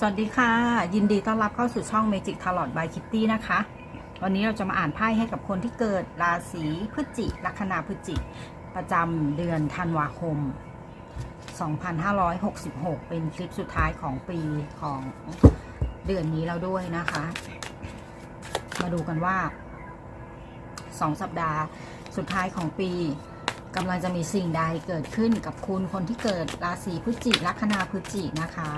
สวัสดีค่ะ ยินดีต้อนรับเข้าสู่ช่อง Magic Tarot by Kitty นะคะ วันนี้เราจะมาอ่านไพ่ให้กับคนที่เกิดราศีพฤศจิลัคนาพฤศจิประจำเดือนธันวาคม 2566 เป็นคลิปสุดท้ายของปีของเดือนนี้แล้วด้วยนะคะ มาดูกันว่า 2 สัปดาห์สุดท้ายของปีกำลังจะมีสิ่งใดเกิดขึ้นกับคุณคนที่เกิดราศีพฤศจิลัคนาพฤศจินะคะ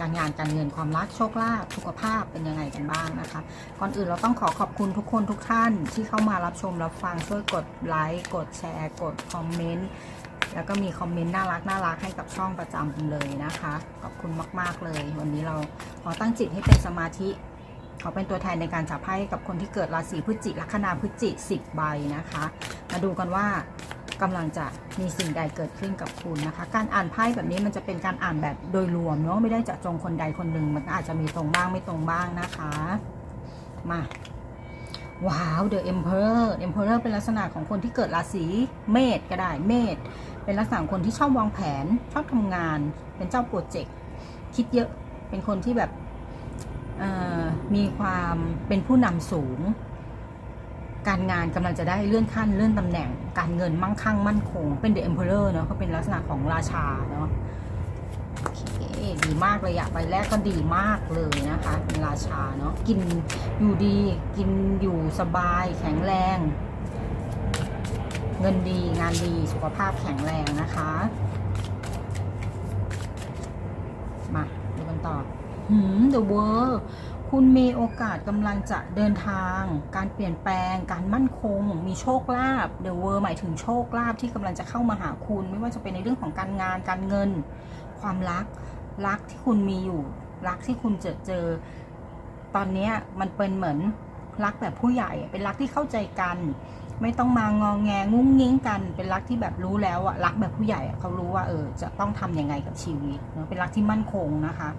การงานการเงินความรักโชคลาภสุขภาพเป็นยังไงกันบ้างนะคะ ก่อนอื่นเราต้องขอขอบคุณทุกคนทุกท่านที่เข้ามารับชมรับฟังช่วยกดไลค์กดแชร์ กดคอมเมนต์แล้วก็มีคอมเมนต์น่ารักน่ารักให้กับช่องประจำเลยนะคะ ขอบคุณมาก ๆ เลย วันนี้เราขอตั้งจิตให้เป็นสมาธิขอเป็นตัวแทนในการจับไพ่กับคนที่เกิดราศีพฤศจิลัคนาพฤศจิ10ใบนะคะ มาดูกันว่า กำลังจะมีสิ่งใดเกิดขึ้นกับคุณนะคะ การอ่านไพ่แบบนี้มันจะเป็นการอ่านแบบโดยรวมเนาะไม่ได้จะจงคนใดคนหนึ่ง มันอาจจะมีตรงบ้างไม่ตรงบ้างนะคะ มาว้าว The Emperor Emperor เป็นลักษณะของคนที่เกิดราศีเมษก็ได้เมษเป็นลักษณะคนที่ชอบวางแผน ชอบทำงาน เป็นเจ้าโปรเจกต์คิดเยอะเป็นคนที่แบบมีความเป็นผู้นำสูง การงานกำลังจะได้เลื่อนขั้นเลื่อนตำแหน่ง การเงินมั่งคั่งมั่นคง เป็น The Emperor เนาะเขาเป็นลักษณะของราชาเนาะโอเคดีมากเลยอะใบแรกก็ดีมากเลยนะคะเป็นราชาเนาะกินอยู่ดี กินอยู่สบาย แข็งแรง เงินดีงานดีสุขภาพแข็งแรงนะคะมาดูกันต่อหืม The World คุณมีโอกาสกำลังจะเดินทาง การเปลี่ยนแปลง การมั่นคง มีโชคลาภ The World หมายถึงโชคลาภที่กำลังจะเข้ามาหาคุณ ไม่ว่าจะเป็นในเรื่องของการงานการเงิน ความรักรักที่คุณมีอยู่ รักที่คุณเจอเจอ ตอนนี้มันเป็นเหมือนรักแบบผู้ใหญ่ เป็นรักที่เข้าใจกัน ไม่ต้องมางองแงงุ้งงิ้งกัน เป็นรักที่แบบรู้แล้วอะรักแบบผู้ใหญ่เขารู้ว่าเออจะต้องทำยังไงกับชีวิตเป็นรักที่มั่นคงนะคะ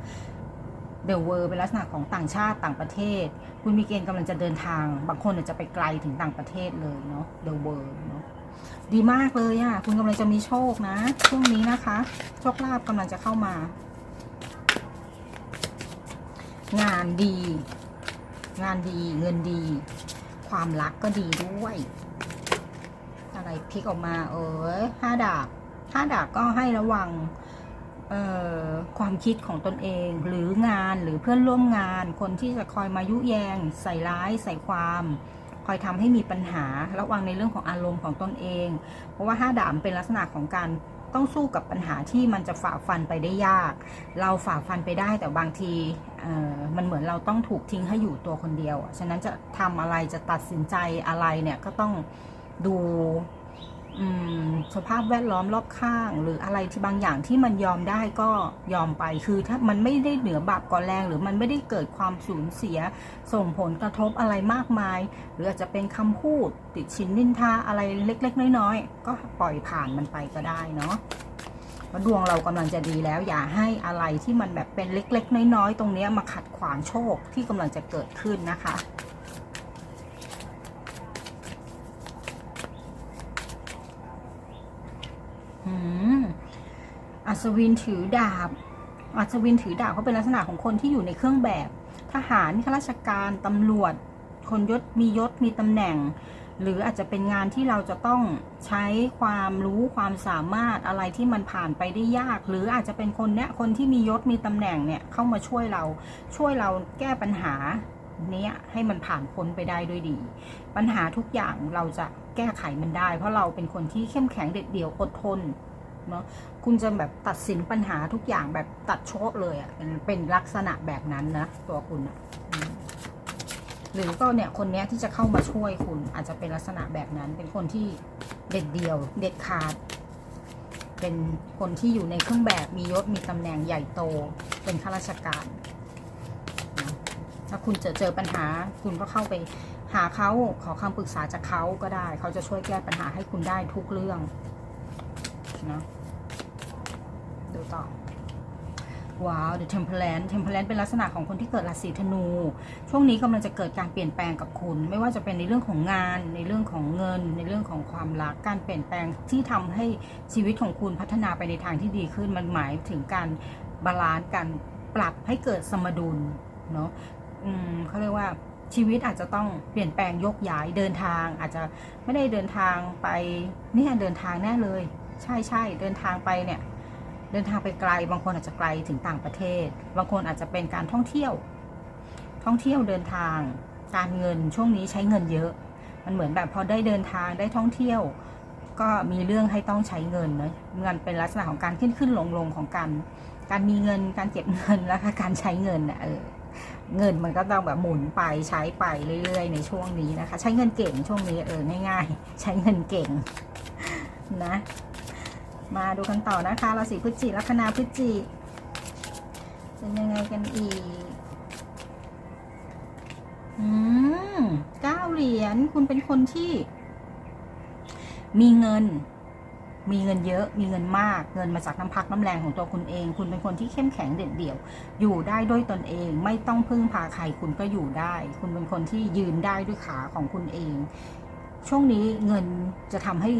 เดลเวอร์เป็นลักษณะของต่างชาติต่างประเทศ คุณมีเกณฑ์กำลังจะเดินทาง บางคนอาจจะไปไกลถึงต่างประเทศเลยเนาะเดลเวอร์เนาะดีมากเลยอะคุณกำลังจะมีโชคนะ ช่วงนี้นะคะ โชคลาภกำลังจะเข้ามา งานดี งานดีเงินดี ความรักก็ดีด้วย อะไรพลิกออกมา เออห้าดาบห้าดาบก็ให้ระวัง ความคิดของตนเอง หรืองานหรือเพื่อนร่วมงาน คนที่จะคอยมายุแยง ใส่ร้าย ใส่ความ คอยทำให้มีปัญหาระวังในเรื่องของอารมณ์ของตนเอง เพราะว่าห้าดาบเป็นลักษณะของการต้องสู้กับปัญหาที่มันจะฝ่าฟันไปได้ยาก เราฝ่าฟันไปได้แต่บางทีมันเหมือนเราต้องถูกทิ้งให้อยู่ตัวคนเดียว ฉะนั้นจะทำอะไรจะตัดสินใจอะไรเนี่ยก็ต้องดู สภาพแวดล้อมรอบข้าง หรืออะไรที่บางอย่างที่มันยอมได้ก็ยอมไปคือถ้ามันไม่ได้เหนือบาปก่อนแรง หรือมันไม่ได้เกิดความสูญเสีย ส่งผลกระทบอะไรมากมาย หรืออาจจะเป็นคำพูดติดชินนินทาอะไรเล็ก ๆ น้อยๆก็ปล่อยผ่านมันไปก็ได้เนาะราะดวงเรากำลังจะดีแล้ว อย่าให้อะไรที่มันแบบเป็นเล็ก ๆ น้อย ๆ ตรงนี้มาขัดขวางโชคที่กำลังจะเกิดขึ้นนะคะ อืม อัศวินถือดาบ อัศวินถือดาบเขาเป็นลักษณะของคนที่อยู่ในเครื่องแบบ ทหารข้าราชการตำรวจ คนยศมียศมีตำแหน่ง หรืออาจจะเป็นงานที่เราจะต้องใช้ความรู้ความสามารถอะไรที่มันผ่านไปได้ยาก หรืออาจจะเป็นคนเนี้ยคนที่มียศมีตำแหน่งเนี่ยเข้ามาช่วยเราช่วยเราแก้ปัญหาเนี้ยให้มันผ่านพ้นไปได้ด้วยดี ปัญหาทุกอย่างเราจะ แก้ไขมันได้ เพราะเราเป็นคนที่เข้มแข็งเด็ดเดี่ยวอดทนเนาะคุณจะแบบตัดสินปัญหาทุกอย่างแบบตัดโชดเลยอะ่ะเป็นลักษณะแบบนั้นนะตัวคุณอะหรือก็เนี่ยคนเนี้ยที่จะเข้ามาช่วยคุณอาจจะเป็นลักษณะแบบนั้น เป็นคนที่เด็ดเดี่ยว เด็ดขาด เป็นคนที่อยู่ในเครื่องแบบมียศมีตำแหน่งใหญ่โต เป็นข้าราชการถ้าคุณเจอเจอปัญหาคุณก็เข้าไป หาเขาขอคำปรึกษาจากเขาก็ได้ เขาจะช่วยแก้ปัญหาให้คุณได้ทุกเรื่องนะดูต่อว้าว The Temperance Temperance เป็นลักษณะของคนที่เกิดราศีธนู ช่วงนี้กำลังจะเกิดการเปลี่ยนแปลงกับคุณ ไม่ว่าจะเป็นในเรื่องของงาน ในเรื่องของเงิน ในเรื่องของความรัก การเปลี่ยนแปลงที่ทำให้ชีวิตของคุณพัฒนาไปในทางที่ดีขึ้น มันหมายถึงการบาลานซ์การปรับให้เกิดสมดุลเนาะเขาเรียกว่า ชีวิตอาจจะต้องเปลี่ยนแปลงยกย้ายเดินทาง อาจจะไม่ได้เดินทางไปเนี่ยเดินทางแน่เลย ใช่ใช่เดินทางไปเนี่ยเดินทางไปไกล บางคนอาจจะไกลถึงต่างประเทศ บางคนอาจจะเป็นการท่องเที่ยว ท่องเที่ยวเดินทาง การเงินช่วงนี้ใช้เงินเยอะ มันเหมือนแบบพอได้เดินทางได้ท่องเที่ยว ก็มีเรื่องให้ต้องใช้เงินนะเงินเป็นลักษณะของการขึ้นขึ้นลงลงของการการมีเงินการเก็บเงินแล้วก็การใช้เงินนะเออ เงินมันก็ต้องแบบหมุนไปใช้ไปเรื่อย ๆ ในช่วงนี้นะคะ ใช้เงินเก่งช่วงนี้เออง่ายๆ ใช้เงินเก่งนะ มาดูกันต่อนะคะราศีพฤศจิลัคนาพฤศจิเป็นยังไงกันอีกอืมเก้าเหรียญคุณเป็นคนที่ มีเงิน มีเงินเยอะมีเงินมาก เงินมาจากน้ำพักน้ำแรงของตัวคุณเอง คุณเป็นคนที่เข้มแข็งเด็ดเดี่ยว อยู่ได้ด้วยตนเอง ไม่ต้องพึ่งพาใครคุณก็อยู่ได้ คุณเป็นคนที่ยืนได้ด้วยขาของคุณเอง ช่วงนี้เงินจะทำให้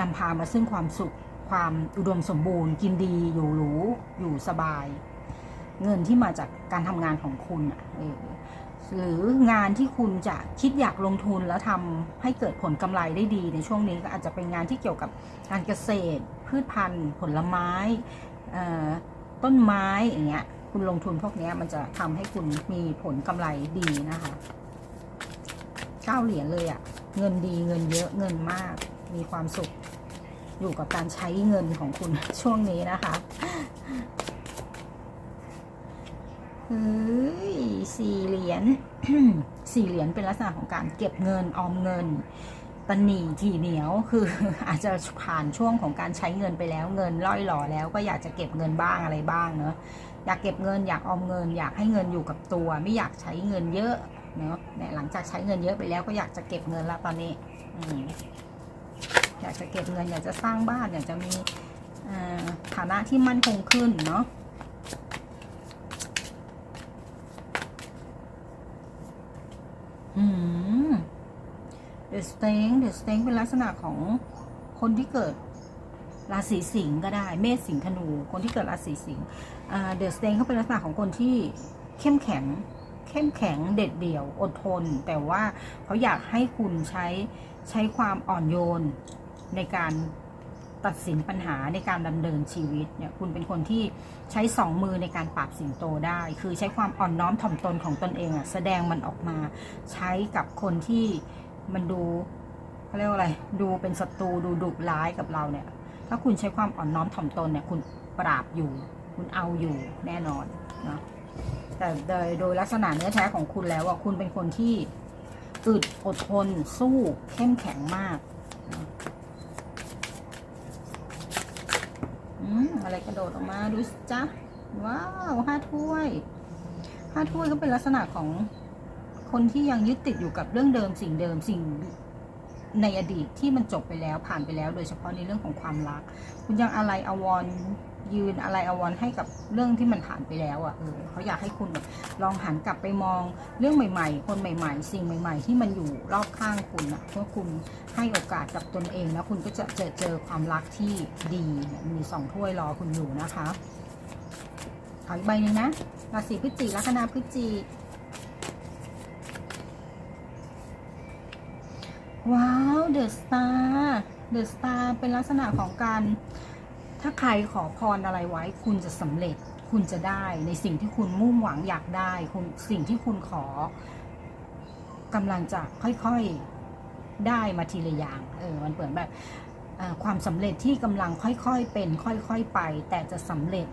นำพามาซึ่งความสุข ความอุดมสมบูรณ์ กินดีอยู่หรูอยู่สบาย เงินที่มาจากการทำงานของคุณอะเออ หรืองานที่คุณจะคิดอยากลงทุนแล้วทำให้เกิดผลกำไรได้ดีในช่วงนี้ก็อาจจะเป็นงานที่เกี่ยวกับการเกษตร พืชพันธุ์ ผลไม้ต้นไม้อย่างเงี้ยคุณลงทุนพวกนี้มันจะทำให้คุณมีผลกำไรดีนะคะเก้าเหรียญเลยอะ่ะ เงินดีเงินเยอะเงินมาก มีความสุขอยู่กับการใช้เงินของคุณช่วงนี้นะคะเฮ้ย สี่เหรียญสี่เหรียญเป็นลักษณะของการเก็บเงินออมเงินตันหนีทีเหนียวคืออาจจะผ่านช่วงของการใช้เงินไปแล้วเงินล่อยหล่อแล้วก็อยากจะเก็บเงินบ้างอะไรบ้างเนอะอยากเก็บเงินอยากออมเงิน อยากให้เงินอยู่กับตัว ไม่อยากใช้เงินเยอะเนาะเนี่ยหลังจากใช้เงินเยอะไปแล้วก็อยากจะเก็บเงินล้วตอนนี้อือยากจะเก็บเงิน อยากจะสร้างบ้านอยากจะมีฐานะที่มั่นคงขึ้นเนาะ อืม The Stink The Stink เป็นลักษณะของคนที่เกิดราศีสิงห์ก็ได้ เมษสิงห์ธนู คนที่เกิดราศีสิงห์อ่า The Stink เขาเป็นลักษณะของคนที่เข้มแข็ง เข้มแข็งเด็ดเดี่ยว อดทน แต่ว่าเขาอยากให้คุณใช้ใช้ความอ่อนโยนในการ ตัดสินปัญหาในการดำเนินชีวิตเนี่ยคุณเป็นคนที่ใช้สองมือในการปราบสิงโตได้ คือใช้ความอ่อนน้อมถ่อมตนของตนเองอะแสดงมันออกมา ใช้กับคนที่มันดูเขาเรียกว่าอะไร ดูเป็นศัตรูดูดุร้ายกับเราเนี่ย ถ้าคุณใช้ความอ่อนน้อมถ่อมตนเนี่ยคุณปราบอยู่ คุณเอาอยู่แน่นอนเนาะแต่โดยโดยลักษณะเนื้อแท้ของคุณแล้วอะคุณเป็นคนที่อึดอดทนสู้เข้มแข็งมากนะ อะไรกระโดดออกมาดูสิจ๊ะว้าวห้าถ้วยห้าถ้วยก็เป็นลักษณะของคนที่ยังยึดติดอยู่กับเรื่องเดิมสิ่งเดิมสิ่งในอดีตที่มันจบไปแล้วผ่านไปแล้ว โดยเฉพาะในเรื่องของความรัก คุณยังอะไรอววร ยืนอะไรอาวรให้กับเรื่องที่มันผ่านไปแล้วอะเออเขาอยากให้คุณแบบลองหันกลับไปมองเรื่องใหม่ ๆ คนใหม่ ๆ สิ่งใหม่ ๆ ที่มันอยู่รอบข้างคุณอะเพื่อคุณให้โอกาสกับตนเองแล้วคุณก็จะเจอเจอความรักที่ดีมีสองถ้วยรอคุณอยู่นะคะขออีกใบหนึ่งนะราศีพฤศจิลัคนาพฤศจิว้าวเดอะสตาร์เดอะสตาร์เป็นลักษณะของการ ถ้าใครขอพรอะไรไว้ คุณจะสำเร็จ คุณจะได้ในสิ่งที่คุณมุ่งหวังอยากได้ คุณสิ่งที่คุณขอกำลังจะค่อยๆได้มาทีละอย่าง เออ มันเปิดแบบความสำเร็จที่กำลังค่อยๆเป็น ค่อยๆไป แต่จะสำเร็จ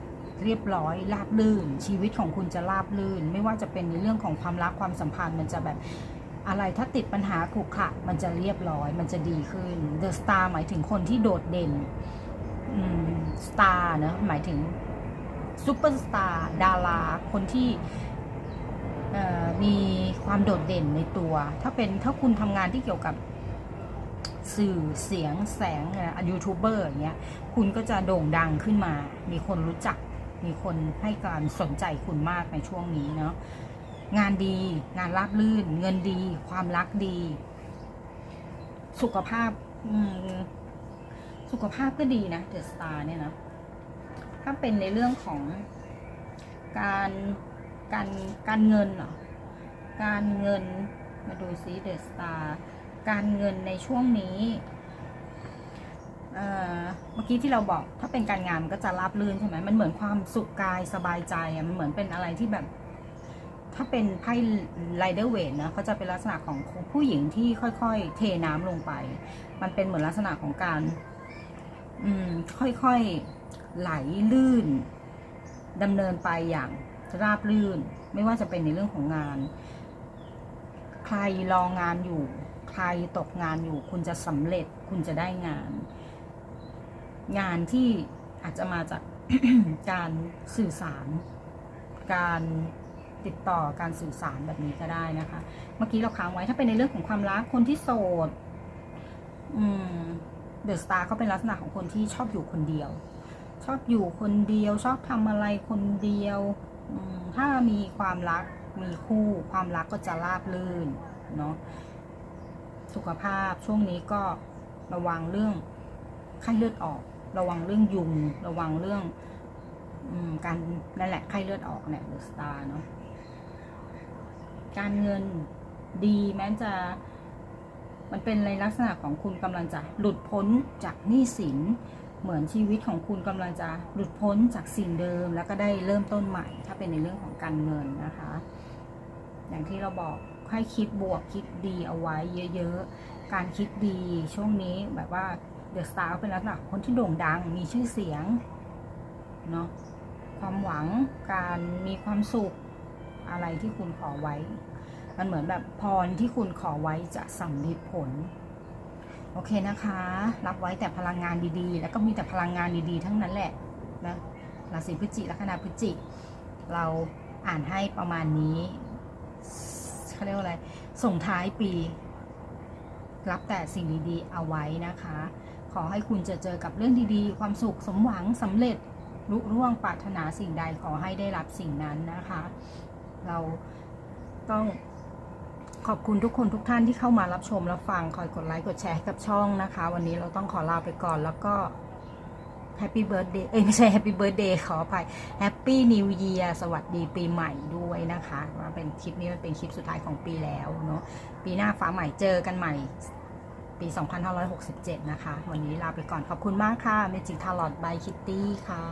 เรียบร้อยราบลื่น ชีวิตของคุณจะราบลื่น ไม่ว่าจะเป็นในเรื่องของความรักความสัมพันธ์มันจะแบบอะไรถ้าติดปัญหาขรุขระมันจะเรียบร้อย มันจะดีขึ้น The Star หมายถึงคนที่โดดเด่น สตาร์เนะหมายถึงซูเปอร์สตาร์ดาราคนที่มีความโดดเด่นในตัว ถ้าเป็นถ้าคุณทำงานที่เกี่ยวกับสื่อเสียงแสงยูทูบเบอร์อย่างเงี้ยคุณก็จะโด่งดังขึ้นมา มีคนรู้จัก มีคนให้การสนใจคุณมากในช่วงนี้เนาะงานดีงานราบลื่น เงินดี ความรักดี สุขภาพ สุขภาพก็ดีนะเดอะสตาร์เนี่ยนะ ถ้าเป็นในเรื่องของการการการเงินเหรอ การเงินมาดูซิเดอะสตาร์การเงินในช่วงนี้เมื่อกี้ที่เราบอกถ้าเป็นการงานมันก็จะราบรื่นใช่ไหมมันเหมือนความสุขกายสบายใจอะมันเหมือนเป็นอะไรที่แบบ ถ้าเป็นไพ่ไรเดอร์เวทนะเขาจะเป็นลักษณะของผู้หญิงที่ค่อยๆ เทน้ำลงไป มันเป็นเหมือนลักษณะของการ อืม ค่อยๆ ไหลลื่นดำเนินไปอย่างราบรื่น ไม่ว่าจะเป็นในเรื่องของงาน ใครรองงานอยู่ ใครตกงานอยู่ คุณจะสำเร็จ คุณจะได้งาน งานที่อาจจะมาจากการสื่อสาร การติดต่อการสื่อสารแบบนี้ก็ได้นะคะ เมื่อกี้เราค้างไว้ถ้าเป็นในเรื่องของความรักคนที่โสด อืม เดอะสตาร์เขาเป็นลักษณะของคนที่ชอบอยู่คนเดียว ชอบอยู่คนเดียว ชอบทำอะไรคนเดียว ถ้ามีความรักมีคู่ความรักก็จะราบรื่นเนาะสุขภาพช่วงนี้ก็ระวังเรื่องไข้เลือดออก ระวังเรื่องยุง ระวังเรื่องอการนั่นแหละไข้เลือดออกเนี่ยเดอะสตาร์เนาะการเงินดีแม้จะ มันเป็นในลักษณะของคุณกำลังจะหลุดพ้นจากหนี้สิน เหมือนชีวิตของคุณกำลังจะหลุดพ้นจากสิ่งเดิม แล้วก็ได้เริ่มต้นใหม่ ถ้าเป็นในเรื่องของการเงินนะคะ อย่างที่เราบอกให้คิดบวกคิดดีเอาไว้เยอะๆ การคิดดีช่วงนี้แบบว่าเดอะสตาร์เป็นลักษณะคนที่โด่งดังมีชื่อเสียงเนาะความหวังการมีความสุขอะไรที่คุณขอไว้ มันเหมือนแบบพรที่คุณขอไว้จะสำเร็จผล โอเคนะคะ รับไว้แต่พลังงานดีๆ แล้วก็มีแต่พลังงานดีๆ ทั้งนั้นแหละนะราศีพฤศจิลัคนาพฤศจิเราอ่านให้ประมาณนี้เขาเรียกว่าอะไร ส่งท้ายปี รับแต่สิ่งดีๆ เอาไว้นะคะ ขอให้คุณจะเจอกับเรื่องดีๆ ความสุขสมหวังสำเร็จลุร่วงปรารถนาสิ่งใดขอให้ได้รับสิ่งนั้นนะคะ เราต้อง ขอบคุณทุกคนทุกท่านที่เข้ามารับชมรับฟัง คอยกดไลค์กดแชร์ให้กับช่องนะคะ วันนี้เราต้องขอลาไปก่อนแล้วก็แฮปปี้เบิร์ดเดย์เอ้ยไม่ใช่แฮปปี้เบิร์ดเดย์ขออภัยแฮปปี้นิวเยียร์สวัสดีปีใหม่ด้วยนะคะว่าเป็นคลิปนี้มันเป็นคลิปสุดท้ายของปีแล้วเนาะปีหน้าฟ้าใหม่เจอกันใหม่ปี 2567 นะคะ วันนี้ลาไปก่อนขอบคุณมากค่ะเมจิกทาร์ลอดบายคิตตี้ค่ะ